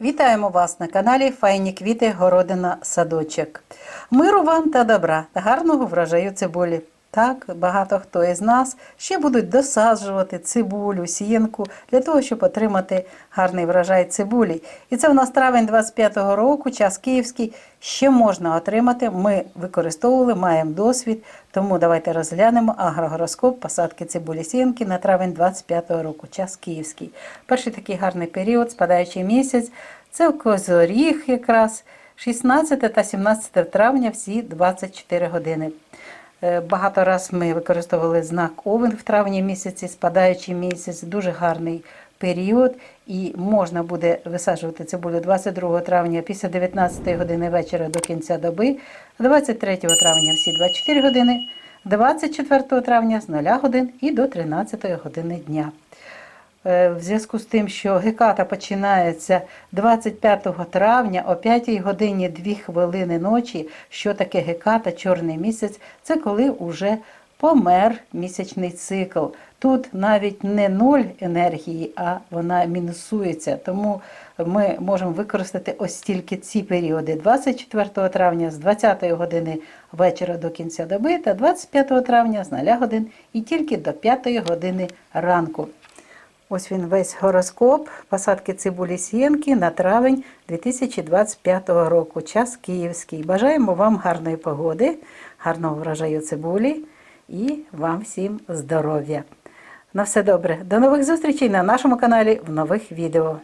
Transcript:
Вітаємо вас на каналі Файні квіти, городина, садочок. Миру вам та добра гарного врожаю цибулі. Так, багато хто із нас ще будуть досаджувати цибулю, сіянку для того, щоб отримати гарний врожай цибулі. І це в нас травень 25-го року, час київський. Ще можна отримати. Ми використовували, маємо досвід. Тому давайте розглянемо агрогороскоп посадки цибулі сіянки на травень 25-го року, час київський. Перший такий гарний період, спадаючий місяць. Це Козоріг якраз 16 та 17 травня всі 24 години. Е, Багато раз ми використовували знак Овен в травні місяці, спадаючий місяць, дуже гарний період. І можна буде висаджувати цибулю 22 травня після 19 години вечора до кінця доби, 23 травня всі 24 години, 24 травня з 0 годин і до 13 години дня. Е, В зв'язку з тим, що геката починається 25 травня о 5 годині 2 хвилини ночі. Що таке геката, чорний місяць? Це коли вже помер місячний цикл. Тут навіть не нуль енергії, а вона мінусується. Тому ми можемо використати ось тільки ці періоди: 24 травня з 20 години вечора до кінця доби та 25 травня з 0 годин і тільки до 5 години ранку. Ось він весь гороскоп посадки цибулі сієнки на травень 2025 року. Час київський. Бажаємо вам гарної погоди, гарного врожаю цибулі і вам всім здоров'я. На все добре. До нових зустрічей на нашому каналі в нових відео.